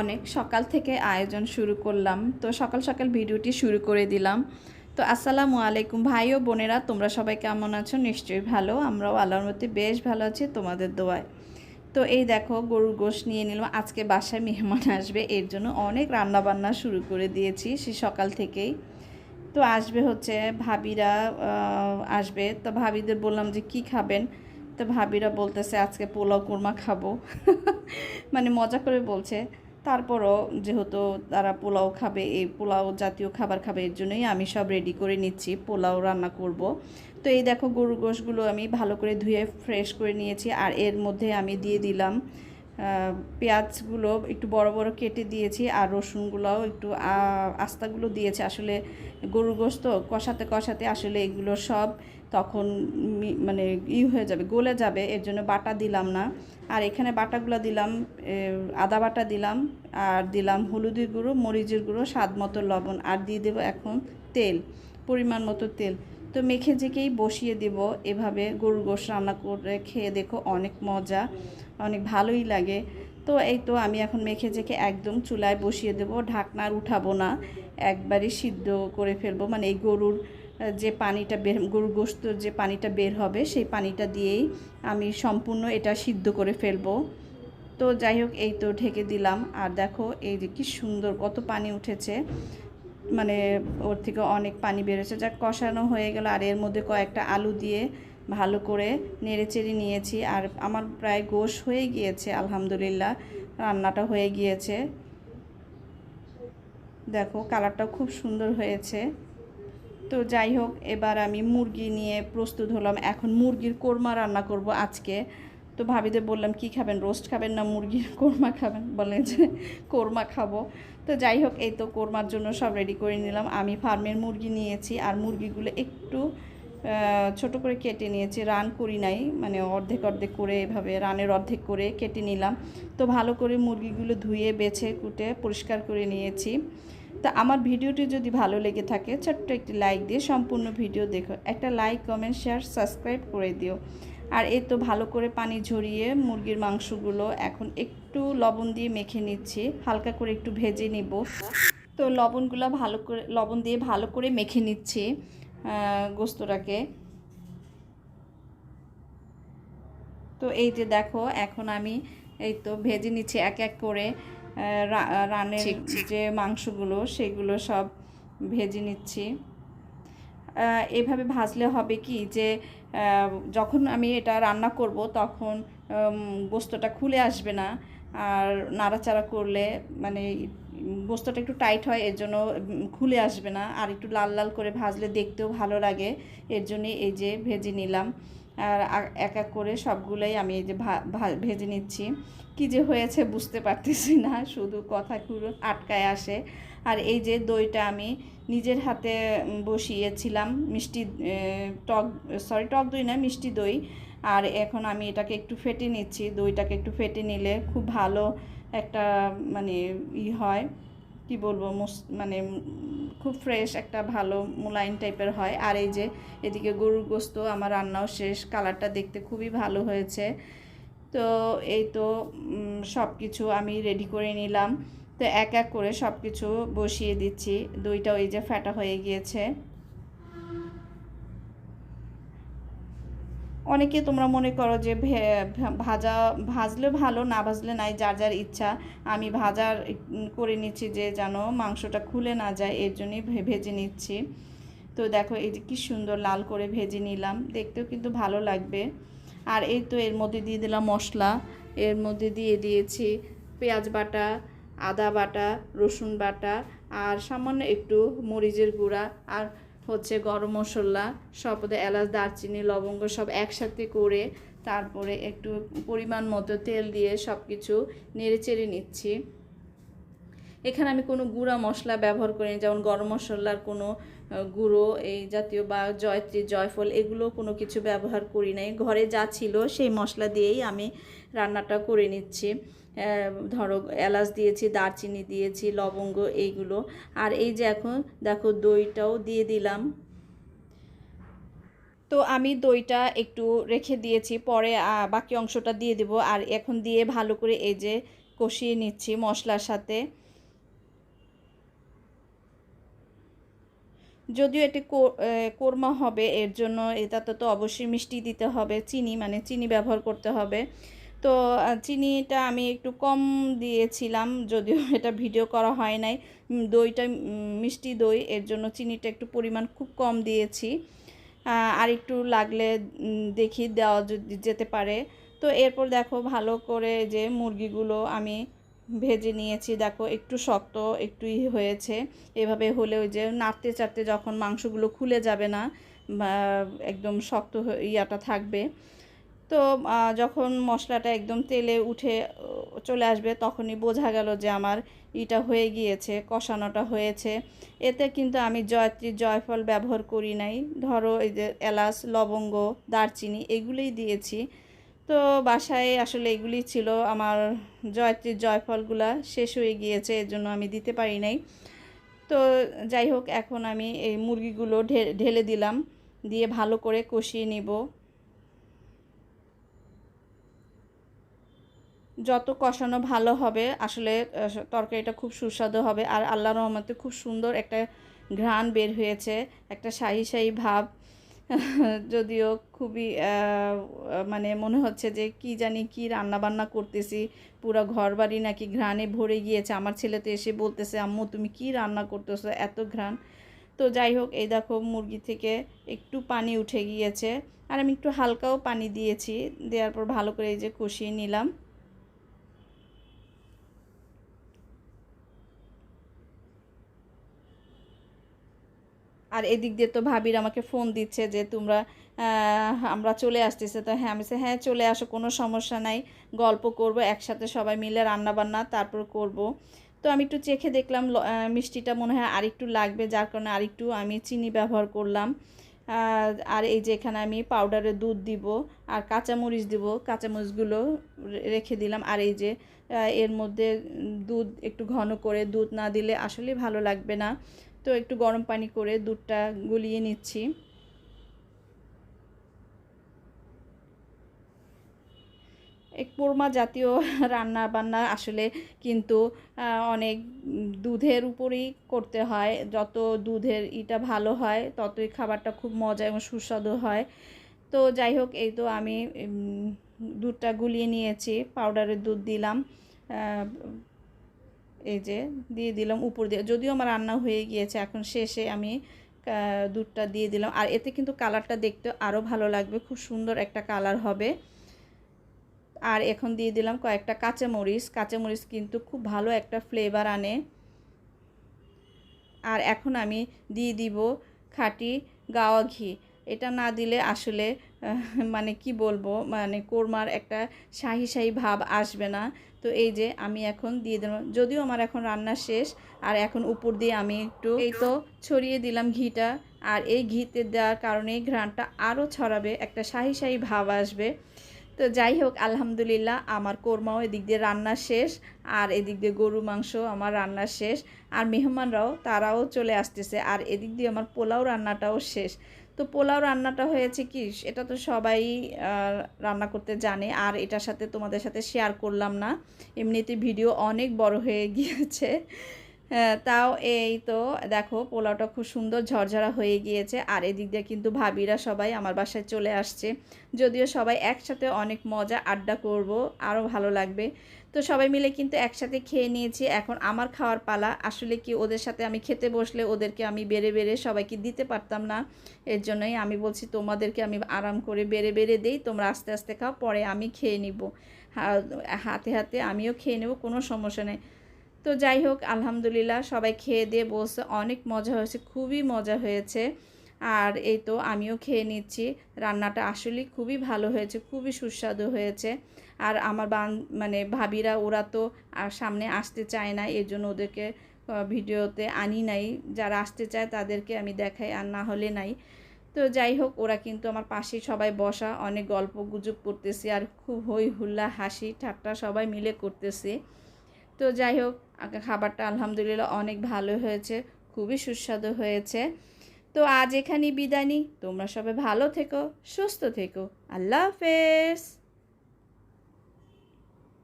অনেক। সকাল থেকে আয়োজন শুরু করলাম। তো সকাল সকাল ভিডিওটি শুরু করে দিলাম। তো আসসালামু আলাইকুম ভাই ও বোনেরা, তোমরা সবাই কেমন আছো? নিশ্চয়ই ভালো। আমরাও আল্লাহর মধ্যে বেশ ভালো আছি, তোমাদের দোয়ায়। তো এই দেখো, গরুর গোশ নিয়ে নিলাম। আজকে বাসায় মেহমান আসবে, এর জন্য অনেক রান্না বান্না শুরু করে দিয়েছি সে সকাল থেকেই। তো আসবে হচ্ছে ভাবিরা আসবে। তো ভাবিদের বললাম যে কি খাবেন? তো ভাবিরা বলতেছে, আজকে পোলাও কোরমা খাব। মানে মজা করে বলছে। তারপরও যেহেতু তারা পোলাও খাবে, এই পোলাও জাতীয় খাবার খাবে, এর জন্যই আমি সব রেডি করে নিচ্ছি, পোলাও রান্না করব। তো এই দেখো গরুর গোশগুলো আমি ভালো করে ধুয়ে ফ্রেশ করে নিয়েছি, আর এর মধ্যে আমি দিয়ে দিলাম পেঁয়াজগুলো একটু বড় বড় কেটে দিয়েছি, আর রসুনগুলোও একটু আস্তাগুলো দিয়েছি। আসলে গরুর তো কষাতে কষাতে আসলে এগুলো সব তখন মানে ই হয়ে যাবে, গলে যাবে, এর জন্য বাটা দিলাম না। আর এখানে বাটাগুলো দিলাম আদা বাটা দিলাম, আর দিলাম হলুদের গুঁড়ো, মরিচের গুঁড়ো, স্বাদ মতো লবণ, আর দিয়ে দেবো এখন তেল, পরিমাণ মতো তেল। তো মেখে জেকেই বসিয়ে দেব, এভাবে গরুর গোশ রান্না করে খেয়ে দেখো অনেক মজা, অনেক ভালোই লাগে। তো এই তো আমি এখন মেখে জেকে একদম চুলায় বসিয়ে দেব ঢাকনার উঠাবো না একবারই সিদ্ধ করে ফেলব মানে এই গরুর যে পানিটা বের, গরুর গোস্ত যে পানিটা বের হবে, সেই পানিটা দিয়েই আমি সম্পূর্ণ এটা সিদ্ধ করে ফেলব। তো যাই হোক, এই তো ঢেকে দিলাম। আর দেখো, এই যে কি সুন্দর কত পানি উঠেছে। মানে ওর থেকে অনেক পানি বেরোচ্ছে। যা কষানো হয়ে গেল। আর এর মধ্যে কয়েকটা আলু দিয়ে ভালো করে নেড়েচেড়ে নিয়েছি। আর আমার প্রায় গোশ হয়ে গিয়েছে, আলহামদুলিল্লাহ। রান্নাটা হয়ে গিয়েছে। দেখো, কালারটাও খুব সুন্দর হয়েছে। তো যাই হোক, এবার আমি মুরগি নিয়ে প্রস্তুত হলাম। এখন মুরগির কোরমা রান্না করব আজকে। তো ভাবিদের বললাম, কি খাবেন? রোস্ট খাবেন না মুরগির কোরমা খাবেন? বলে যে, কোরমা খাব। তো যাই হোক, এই তো কোরমার জন্য সব রেডি করে নিলাম। আমি ফার্মের মুরগি নিয়েছি আর মুরগিগুলো একটু ছোট করে কেটে নিয়েছি। রান করি নাই মানে অর্ধেক অর্ধেক করে এভাবে রানের অর্ধেক করে কেটে নিলাম। তো ভালো করে মুরগিগুলো ধুয়ে, বেছে, কুটে, পরিষ্কার করে নিয়েছি। তা আমার ভিডিওটি যদি ভালো লেগে থাকে, ছোট্ট একটি লাইক দিয়ে সম্পূর্ণ ভিডিও দেখো। একটা লাইক কমেন্ট শেয়ার সাবস্ক্রাইব করে দিও। আর এই তো ভালো করে পানি ঝরিয়ে মুরগির মাংসগুলো এখন একটু লবণ দিয়ে মেখে নিচ্ছি। হালকা করে একটু ভেজে নিব। তো লবণগুলো ভালো করে, লবণ দিয়ে ভালো করে মেখে নিচ্ছি গোস্তটাকে। তো এই যে দেখো, এখন আমি এই তো ভেজে নিচ্ছি এক এক করে। রানের যে মাংসগুলো সেগুলো সব ভেজে নিচ্ছি। এভাবে ভাজলে হবে কি যে যখন আমি এটা রান্না করব তখন উম, গোস্তটা খুলে আসবে না। আর নাড়াচাড়া করলে মানে গোস্তটা একটু টাইট হয় এর জন্য খুলে আসবে না। আর একটু লাল লাল করে ভাজলে দেখতেও ভালো লাগে। এর জন্যে এই যে ভেজে নিলাম। আর এক এক করে সবগুলোই আমি এই যে ভেজে নিচ্ছি। কি যে হয়েছে বুঝতে পারতেছি না, শুধু কথাগুলো আটকায় আসে। আর এই যে দইটা আমি নিজের হাতে বসিয়েছিলাম, মিষ্টি টক সরি টক দই না, মিষ্টি দই। আর এখন আমি এটাকে একটু ফেটে নিচ্ছি। দইটাকে একটু ফেটে নিলে খুব ভালো একটা মানে ই হয়। কি বলব মানে খুব ফ্রেশ একটা ভালো মোলায়েম টাইপের হয়। আর এই যে এদিকে গরুর গোস্ত, আমার রান্নাও শেষ কালারটা দেখতে খুবই ভালো হয়েছে। তো এই তো সব কিছু আমি রেডি করে নিলাম। তো এক এক করে সব কিছু বসিয়ে দিচ্ছি। দইটাও ওই যে ফ্যাটা হয়ে গিয়েছে। অনেকে তোমরা মনে করো যে ভাজা, ভাজলে ভালো, না ভাজলে নাই, যার যার ইচ্ছা। আমি ভাজার করে নিচ্ছি যে যেন মাংসটা খুলে না যায়, এর জন্যই ভেজে নিচ্ছি। তো দেখো, এই যে কি সুন্দর লাল করে ভেজে নিলাম। দেখতেও কিন্তু ভালো লাগবে। আর এই তো এর মধ্যে দিয়ে দিলাম মশলা। এর মধ্যে দিয়ে দিয়েছি পেঁয়াজ বাটা, আদা বাটা, রসুন বাটা, আর সামান্য একটু মরিচের গুঁড়া। আর হচ্ছে গরম মশলা সব এলাচ, দারচিনি, লবঙ্গ সব একসাথে করে তারপরে একটু পরিমাণ মতো তেল দিয়ে সব কিছু নেড়ে চেড়ে নিচ্ছি। এখানে আমি কোনো গুঁড়া মশলা ব্যবহার করিনি, যেমন গরম মশলার কোনো গুঁড়ো, এই জাতীয় বা জয়ত্রী, জয়ফল, এগুলো কোনো কিছু ব্যবহার করি নাই। ঘরে যা ছিল সেই মশলা দিয়েই আমি রান্নাটা করে নিচ্ছি। ধরো এলাচ দিয়েছি, দারচিনি দিয়েছি, লবঙ্গ, এইগুলো। আর এই যে এখন দেখো দইটাও দিয়ে দিলাম। তো আমি দইটা একটু রেখে দিয়েছি, পরে বাকি অংশটা দিয়ে দেব। আর এখন দিয়ে ভালো করে এই যে কষিয়ে নিচ্ছি মশলার সাথে। যদিও এটি কোরমা হবে, এর জন্য এটাতে তো অবশ্যই মিষ্টি দিতে হবে, চিনি মানে চিনি ব্যবহার করতে হবে। তো চিনিটা আমি একটু কম দিয়েছিলাম, যদিও এটা ভিডিও করা হয় নাই। দইটা মিষ্টি দই, এর জন্য চিনিটা একটু পরিমাণ খুব কম দিয়েছি। আর একটু লাগলে দেখি দেওয়া যেতে পারে। তো, এরপর দেখো ভালো করে যে মুরগিগুলো আমি ভেজে নিয়েছি, দেখো একটু শক্ত, একটু হয়েছে। এভাবে হলে ওই যে নাড়তে চাড়তে যখন মাংসগুলো খুলে যাবে না একদম শক্ত ইয়াটা থাকবে। তো যখন মশলাটা একদম তেলে উঠে চলে আসবে, তখনই বোঝা গেল যে আমার ইটা হয়ে গিয়েছে, কষানোটা হয়েছে। এতে কিন্তু আমি জয়ত্রী জয়ফল ব্যবহার করি নাই। ধরো এই যে এলাচ, লবঙ্গ, দারচিনি, এগুলোই দিয়েছি। তো বাসায় আসলে এগুলি ছিল আমার জয়ত্রীর জয়ফলগুলা শেষ হয়ে গিয়েছে, এর জন্য আমি দিতে পারি নাই। তো যাই হোক, এখন আমি এই মুরগিগুলো ঢেলে দিলাম, দিয়ে ভালো করে কষিয়ে নিব। যত কষানো ভালো হবে, আসলে তরকারিটা খুব সুস্বাদু হবে। আর আল্লাহ রহমতে খুব সুন্দর একটা ঘ্রাণ বের হয়েছে, একটা শাহি শাহি ভাব। যদিও খুবই মানে মনে হচ্ছে যে কি জানি কি রান্না বান্না করতেছি, পুরো ঘর বাড়ি নাকি ঘ্রাণে ভরে গিয়েছে। আমার ছেলে তো এসে বলতেছে, আম্মু, তুমি কি রান্না করতেছো? এত ঘ্রাণ? তো যাই হোক, এই দেখো মুরগি থেকে একটু পানি উঠে গিয়েছে। আর আমি একটু হালকাও পানি দিয়েছি, দেওয়ার পর ভালো করে এই যে কষিয়ে নিলাম। আর এদিক দিয়ে তো ভাবির আমাকে ফোন দিচ্ছে যে তোমরা আমরা চলে আসতেছে। তো হ্যাঁ আমি হ্যাঁ চলে আসো, কোনো সমস্যা নাই। গল্প করব, একসাথে সবাই মিলে রান্না বান্না তারপর করব। তো আমি একটু চেখে দেখলাম মিষ্টিটা মনে হয় আরেকটু লাগবে, যার কারণে আরেকটু আমি চিনি ব্যবহার করলাম। আর এই যে এখানে আমি পাউডারে দুধ দিব, আর কাঁচামরিচ দিব, কাঁচামরিচগুলো রেখে দিলাম। আর এই যে এর মধ্যে দুধ একটু ঘন করে দুধ না দিলে আসলে ভালো লাগবে না। তো একটু গরম পানি করে দুধটা গুলিয়ে নিচ্ছি। এক পোরমা জাতীয় রান্না বান্না আসলে কিন্তু অনেক দুধের উপরেই করতে হয়। যত দুধের ইটা ভালো হয়, ততই খাবারটা খুব মজা এবং সুস্বাদু হয়। তো যাই হোক, এই তো আমি দুধটা গুলিয়ে নিয়েছি, পাউডারের দুধ দিলাম। এই যে দিয়ে দিলাম উপর দিয়ে। যদিও আমার রান্না হয়ে গিয়েছে, এখন শেষে আমি দুধটা দিয়ে দিলাম। আর এতে কিন্তু কালারটা দেখতে আরও ভালো লাগবে, খুব সুন্দর একটা কালার হবে। আর এখন দিয়ে দিলাম কয়েকটা কাঁচামরিচ। কাঁচামরিচ কিন্তু খুব ভালো একটা ফ্লেভার আনে। আর এখন আমি দিয়ে দিব খাঁটি গাওয়া ঘি। এটা না দিলে আসলে মানে কি বলব মানে কোরমার একটা শাহি শাহি ভাব আসবে না। তো এই যে আমি এখন দিয়ে দিলাম, যদিও আমার এখন রান্না শেষ, আর এখন উপর দিয়ে আমি একটু এই তো ছড়িয়ে দিলাম ঘিটা, আর এই ঘিতে দেওয়ার কারণে ঘ্রাণটা আরও ছড়াবে, একটা শাহি শাহি ভাব আসবে। তো যাই হোক, আলহামদুলিল্লাহ আমার কোরমাও এদিক দিয়ে রান্না শেষ, আর এদিক দিয়ে গরু মাংস আমার রান্না শেষ, আর মেহমানরাও, তারাও চলে আসতেছে, আর এদিক দিয়ে আমার পোলাও রান্নাটাও শেষ। তো পোলাও রান্নাটা হয়েছে কি এটা তো সবাই রান্না করতে জানে। আর এটার সাথে তোমাদের সাথে শেয়ার করলাম না। এমনিতে ভিডিও অনেক বড় হয়ে গিয়েছে। তাও এই তো, দেখো পোলাওটা খুব সুন্দর ঝরঝরা হয়ে গিয়েছে। আর এদিক দিয়ে কিন্তু ভাবিরা সবাই আমার বাসায় চলে আসছে। যদিও সবাই একসাথে অনেক মজা আড্ডা করব আরও ভালো লাগবে। তো সবাই মিলে কিন্তু একসাথে খেয়ে নিয়েছি। এখন আমার খাওয়ার পালা। আসলে কি ওদের সাথে আমি খেতে বসলে ওদেরকে আমি বেড়ে বেড়ে সবাইকে দিতে পারতাম না। এর জন্যই আমি বলছি, তোমাদেরকে আমি আরাম করে বেড়ে বেড়ে দেই। তোমরা আস্তে আস্তে খাও, পরে আমি খেয়ে নিব। হাতে হাতে আমিও খেয়ে নেব, কোনো সমস্যা নেই। তো যাই হোক, আলহামদুলিল্লাহ সবাই খেয়ে দিয়ে বসে অনেক মজা হয়েছে, খুবই মজা হয়েছে। আর এই তো আমিও খেয়ে নিচ্ছি। রান্নাটা আসলেই খুবই ভালো হয়েছে, খুবই সুস্বাদু হয়েছে। আর আমার বান মানে ভাবিরা, ওরা তো আর সামনে আসতে চায় না, এর জন্য ওদেরকে ভিডিওতে আনি নাই। যারা আসতে চায় তাদেরকে আমি দেখাই, আর না হলে নাই। তো যাই হোক, ওরা কিন্তু আমার পাশে সবাই বসা, অনেক গল্প গুজব করতেছে আর খুব হই হুল্লা হাসি ঠাট্টা সবাই মিলে করতেছে। তো যাই হোক খাবারটা আলহামদুলিল্লাহ অনেক ভালো হয়েছে, খুবই সুস্বাদু হয়েছে। তো আজ এখানেই বিদায় নিই। তোমরা সবাই ভালো থেকো সুস্থ থেকো। আল্লাহ হাফেজ।